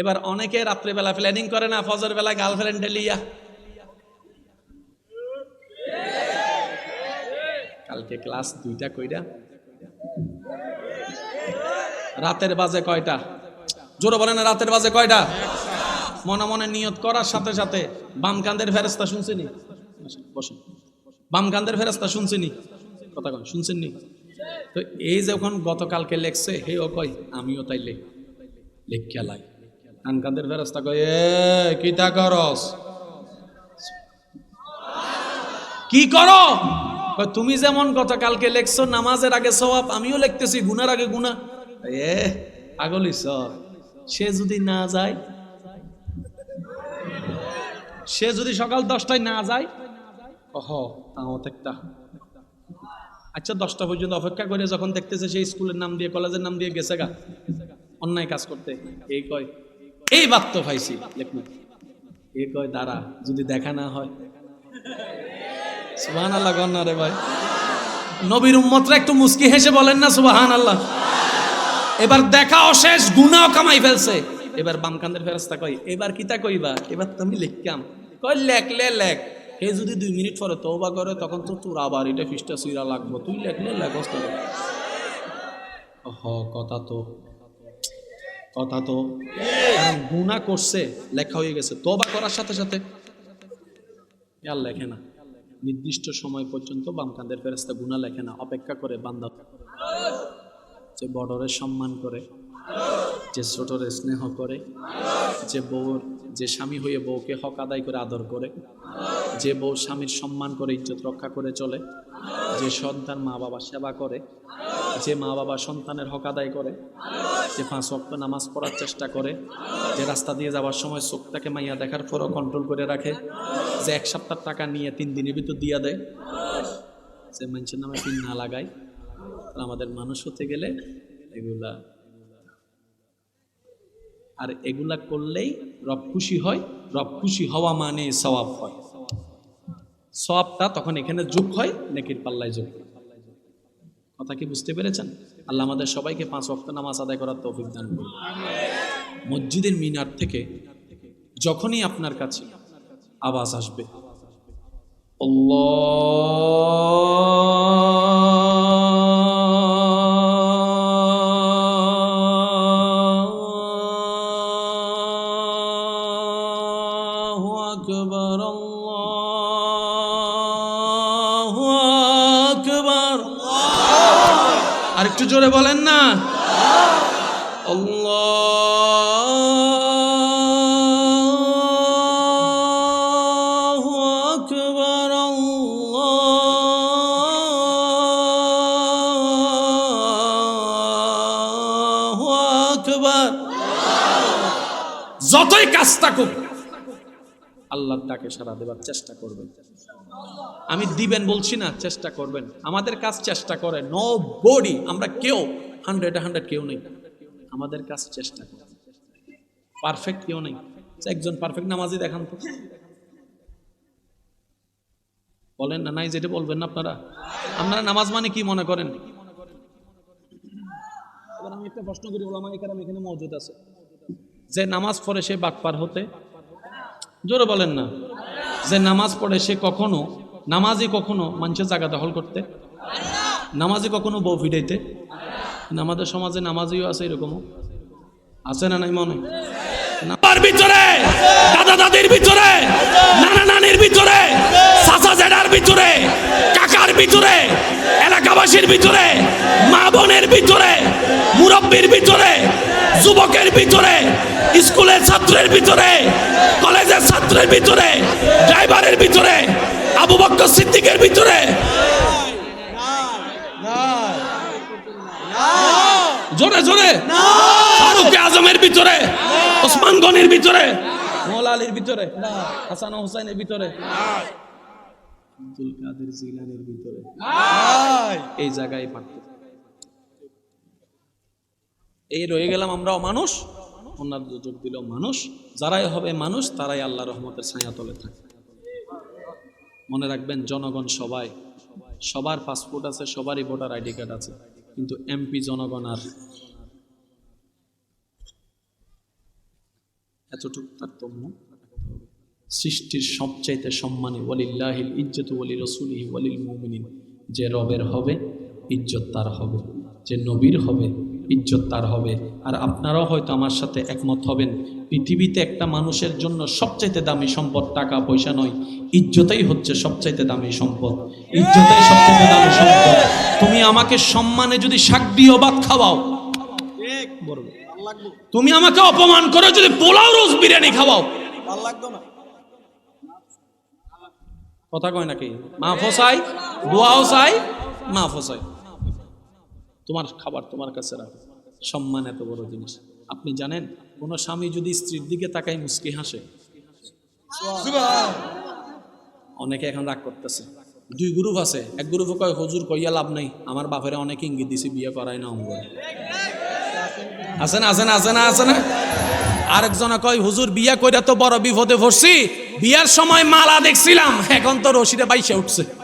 এবার অনেকে রাত্রেবেলা প্ল্যানিং করে না ফজর বেলা গার্লফ্রেন্ডে লিয়া। কালকে ক্লাস দুইটা কইরা। রাতের বাজে কয়টা? জোরে বলেন না, রাতের বাজে কয়টা? মনে মনে নিয়ত করার সাথে সাথে বাম কান্দের ফেরস্তা শুনছিনি বসুন। বাম কান্দের ফেরস্তা শুনছিনি কথা কয় শুনছেন নি তো এই যখন গতকালকে লেখছে, হে ও কয়, আমিও তাই লেখ লেখিয়া লাই। ডান কান্দের ফেরস্তা কয়, এ কিতা করস? কি করো? তুমি যেমন কথা কালকে লেখছো, নামাজের আগে সওয়াব, আমিও লিখতেছি, গুনার আগে গুনা। এ আগলি সব সে যদি না যায়? সে যদি সকাল দশটায় না যায়? তাও একটা আচ্ছা দশটা পর্যন্ত অপেক্ষা করে যখন দেখতেছে সেই স্কুলের নাম দিয়ে, কলেজের নাম দিয়ে গেছে গা। অন্যায় কাজ করতে। এই কয় এই বাত্ত পাইছি। এই কয় দাঁড়া যদি দেখা না হয়। সুবাহান আল্লাহ গন্না রে ভাই। নবীর উম্মতরা একটু মুস্কি হেসে বলেন না সুবাহান আল্লাহ এবার দেখা অশেষ গুনাও কামাই ফেলছে। এবার বাম কান্দের ফেরস্তা কই এবার কিতা কইবা? এবার তুমি লিখকাম কই লেখলে লেখ হে যদি দুই মিনিট পরে তওবা করে তখন তো তোর আবার এটা ফিসটা সুইরা লাগবো। তুই লেখলে লেখস না হ কথা তো। কথা তো গুনাহ করছে, লেখা হয়ে গেছে। তওবা করার সাথে সাথে আর লেখে না। নির্দিষ্ট সময় পর্যন্ত বাম কান্দের ফেরস্তা গুনাহ লেখে না, অপেক্ষা করে বান্দা যে বড়রে সম্মান করে, যে ছোটরে স্নেহ করে, যে বউর, যে স্বামী হয়ে বউকে হক আদায় করে আদর করে, যে বউ স্বামীর সম্মান করে, ইজ্জত রক্ষা করে চলে, যে সন্তান মা বাবা সেবা করে যে মা বাবা সন্তানের হক আদায় করে, যে পাঁচ ওয়াক্ত নামাজ পড়ার চেষ্টা করে, যে রাস্তা দিয়ে যাওয়ার সময় চোখটাকে মাইয়া দেখার পরও কন্ট্রোল করে রাখে, যে এক সপ্তাহ টাকা নিয়ে তিন দিনের ভিতর দিয়া দেয়, যে মানুষের নামে পিন না লাগায় আমাদের মানুষ হতে গেলে এগুলা আর এগুলা করলেই রব খুশি হয়, রব খুশি হওয়া মানে সওয়াব হয় সওয়াবটা তখন এখানে যোগ হয়, নেকির পাল্লায় যোগ হয়। কথা কি বুঝতে পেরেছেন? আল্লাহ আমাদের সবাইকে পাঁচ ওয়াক্ত নামাজ আদায় করার তৌফিক দান করুন। মসজিদের মিনার থেকে যখনই আপনার কাছে আওয়াজ আসবে আকবার আর একটু জোরে বলেন না। যতই কাজ থাকুক আল্লাহর ডাকে সারা দেবার চেষ্টা করবেন। আমি দিবেন বলছি না চেষ্টা করবেন। আমাদের কাজ চেষ্টা করে। নো বডি আমরা কেউ হান্ড্রেড হান্ড্রেড কেউ নেই। আমাদের কাজ চেষ্টা করে। পারফেক্ট কেউ নেই। একজন পারফেক্ট নামাজি দেখান তো। বলেন না নাই যেটা বলবেন না আপনারা? আপনারা নামাজ মানে কি মনে করেন? এবার আমি একটা প্রশ্ন করি ওলামা এখানে এখানে মজুদ আছে। যে নামাজ পড়ে সে বাটপার হতে জোরে বলেন না। যে নামাজ পড়ে সে কখনো নামাজি কখনো মানুষের জায়গা দখল করতে? নামাজি কখনো বউ ফিডাইতে আমাদের সমাজে নামাজিও আছে এরকমও। আছে না নাই মনে? নামার ভিতরে, দাদা দাদির ভিতরে, নানা নানির ভিতরে, চাচা জেডার ভিতরে, কাকার ভিতরে, এলাকাবাসীর ভিতরে, মা বোনের ভিতরে, মুরব্বীর ভিতরে যুবকের ভিতরে স্কুলের ছাত্রের ভিতরে কলেজের ছাত্রের ভিতরে ড্রাইভারের ভিতরে আবু বক্কর সিদ্দিকের ভিতরে। জোরে জোরে। ফারুক আজমের ভিতরে ওসমান গনির ভিতরে মোলা আলীর ভিতরে হাসান হোসেনের ভিতরে। আব্দুল কাদের জিলানির ভিতরে। এই জায়গায় পারত এই রয়ে গেলাম আমরাও মানুষ ওনার যোগ দিল মানুষ, যারাই হবে মানুষ, তারাই আল্লাহ রহমতের ছায়া তলে থাকে। মনে রাখবেন, জনগণ সবাই, সবার পাসপোর্ট আছে, সবারই ভোটার আইডি কার্ড আছে, কিন্তু এমপি জনগণ আর এতটুকু তারতম্য। সৃষ্টির সবচাইতে সম্মানী ওয়ালিল্লাহিল ইজ্জত ওয়ালি রসুলিহি ওয়ালিল মুমিনিন, যে রবের হবে, ইজ্জত তার হবে, যে নবীর হবে ইজ্জত তার হবে। আর আপনারাও হয়তো আমার সাথে একমত হবেন। পৃথিবীতে একটা মানুষের জন্য সবচাইতে দামি সম্পদ টাকা, পয়সা নয়। ইজ্জতেই হচ্ছে সবচাইতে দামি সম্পদ। ইজ্জতেই সবচাইতে দামি সম্পদ। তুমি আমাকে সম্মানে যদি শাক দিও ভাত খাওয়াও, তুমি আমাকে অপমান করে যদি পোলাও রোজ বিরিয়ানি খাওয়াও। কথা কয় নাকি? মা ফসাই দোয়াও চাই মা ফসাই তোমার খাবার তোমার কাছে রাখো। সম্মান এত বড় জিনিস। আপনি জানেন, কোন স্বামী যদি স্ত্রীর দিকে তাকাই মুস্কি হাসে? অনেকে এখন রাগ করতেছে। দুই গ্রুপ আছে। এক গ্রুপে কয়, হজুর, কইয়া লাভ নাই। আমার বাপেরা অনেক ইঙ্গিত দিছে, বিয়ে করাই না অঙ্গ। আছে না আছে না আছে না আছে না? আরেকজনে কয়, হুজুর, বিয়া কইরা তো বড় বিপদে পড়ছি। বিয়ার সময় মালা দেখছিলাম। এখন তো রশিদে বাইসে উঠছে।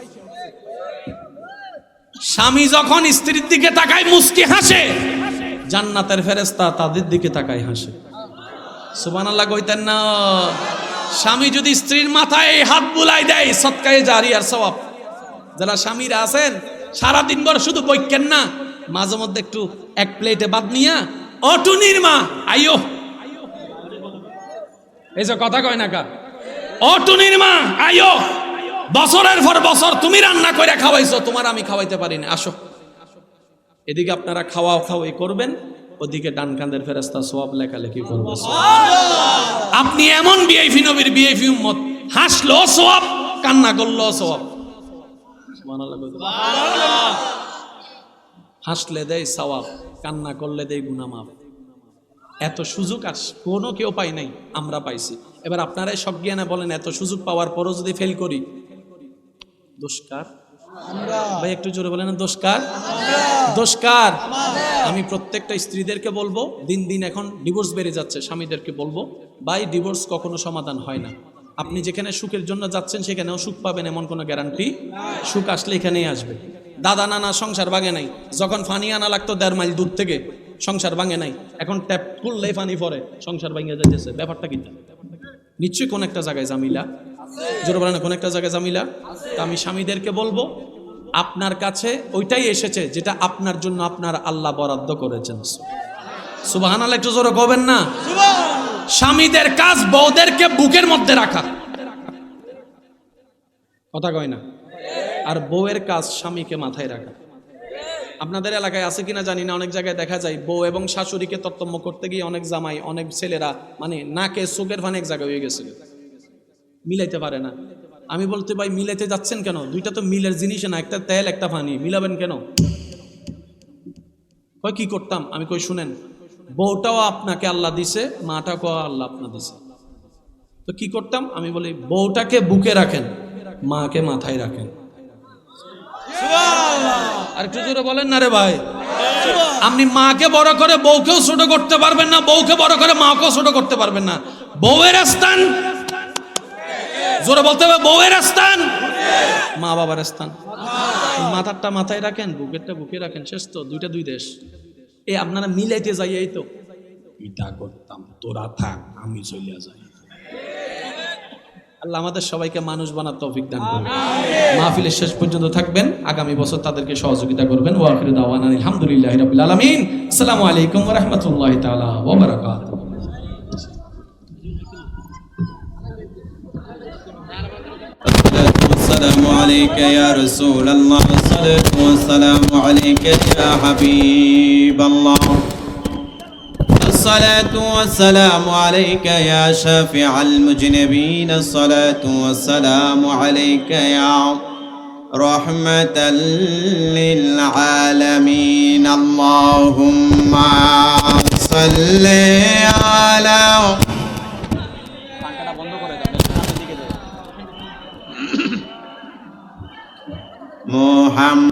স্বামী যখন স্ত্রীর দিকে তাকায় মুস্কি হাসে। জান্নাতের ফেরেস্তা তাদের দিকে তাকায় হাসে। সুবহানাল্লাহ কইতেন না, স্বামী যদি স্ত্রীর মাথায় হাত বুলাই দেয়, সৎকায়ে জারি আর সওয়াব। যারা স্বামীরা আছেন, সারাদিন ভর শুধু বৈকেন না, মাঝে মধ্যে একটু এক প্লেটে বাদ নিয়া, অটুনির মা আইও এই যে কথা কয় না কা? অটুনির মা আইও বছরের পর বছর তুমি রান্না করে খাওয়াইছো, তোমার আমি খাওয়াইতে পারি না। আসো। এদিকে আপনারা খাওয়া খাওয়াই করবেন, ওদিকে ডান কান্দের ফেরেস্তা সোয়াব লেখালেখি করবে। আপনি এমন বিআইফি নবীর বিআইফি উম্মত, হাসলো সোয়াব কান্না করল পারবেন? হাসলে দেয় সওয়াব, কান্না করলে দেয় গুনামাপ এত সুযোগ আর কোনো কেউ পাই নাই, আমরা পাইছি। এবার আপনারাই সজ্ঞানে বলেন, এত সুযোগ পাওয়ার পরও যদি ফেল করি দোষকার ভাই একটু জোরে বলেন দোষকার দোষকার আমি প্রত্যেকটা স্ত্রীদেরকে বলব দিন দিন এখন ডিভোর্স বেড়ে যাচ্ছে স্বামীদেরকে বলব ভাই ডিভোর্স কখনো সমাধান হয় না। আপনি যেখানে সুখের জন্য যাচ্ছেন সেখানেও সুখ পাবেন এমন কোনো গ্যারান্টি সুখ আসলে এখানেই আসবে। দাদা নানা সংসার ভাঙে নাই। যখন ফানি আনা লাগতো দেড় মাইল দূর থেকে সংসার ভাঙে নাই। এখন ট্যাপ খুললেই ফানি পরে সংসার ভাঙে যাইতেছে। ব্যাপারটা কিন্তু নিশ্চয়ই কোন একটা জায়গায় জামিলা জোরে বলেন কোন একটা জায়গায় জামিলা? তা আমি স্বামীদেরকে বলব, আপনার কাছে ওইটাই এসেছে যেটা আপনার জন্য আপনার আল্লাহ বরাদ্দ করেছেন। সুবাহান আল্লাহ একটু জোরে কবেন না? স্বামীদের কাজ বউদেরকে বুকের মধ্যে রাখা। কথা কয় না? আর বউয়ের কাজ স্বামীকে মাথায় রাখা। আপনাদের এলাকায় আছে কিনা জানি না, অনেক জায়গায় দেখা যায় বউ এবং শাশুড়িকে তত্তম্য করতে গিয়ে অনেক জামাই, অনেক ছেলেরা মানে নাকে চোখের ফানে এক জায়গায় হয়ে গেছে মিলাইতে পারে না। আমি বলতে ভাই, মিলাইতে যাচ্ছেন কেন? দুইটা তো মিলের জিনিস না, একটা তেল, একটা পানি। মিলাবেন কেন? কয়, কি করতাম? আমি কই, শুনেন, বউটাও আপনাকে আল্লাহ দিছে, মাটাকেও আল্লাহ আপনার দিছে। তো কি করতাম? আমি বলি, বউটাকে বুকে রাখেন, মাকে মাথায় রাখেন। আর একটু জোরে বলেন না রে ভাই। আপনি মাকে বড় করে বউকেও ছোট করতে পারবেন না, বউকে বড় করে মাকেও ছোট করতে পারবেন না। বউয়ের স্থান জোরে বলতে হবে বউয়ের স্থান। মা বাবার স্থান। মাথারটা মাথায় রাখেন বুকেরটা বুকে রাখেন শেষ তো দুইটা দুই দেশ। এ আপনারা মিলাইতে যাই এই তো। এটা করতাম তোরা থাক আমি চলিয়া যাই। আল্লাহ আমাদের সবাইকে মানুষ বানার তৌফিক দান করুন। মাহফিলের শেষ পর্যন্ত থাকবেন আগামী বছর তাদেরকে সহযোগিতা করবেন। ওয়াখির দাওয়ান আলহামদুলিল্লাহ রাব্বিল আলামিন। আসসালামু আলাইকুম ওয়া রাহমাতুল্লাহি তাআলা ওয়া বারাকাতুহু। السلام عليك يا رسول الله. الصلاة والسلام عليك يا حبيب الله. الصلاة والسلام عليك يا شافع المجنبين. الصلاة والسلام عليك يا رحمة للعالمين. اللهم صل على moham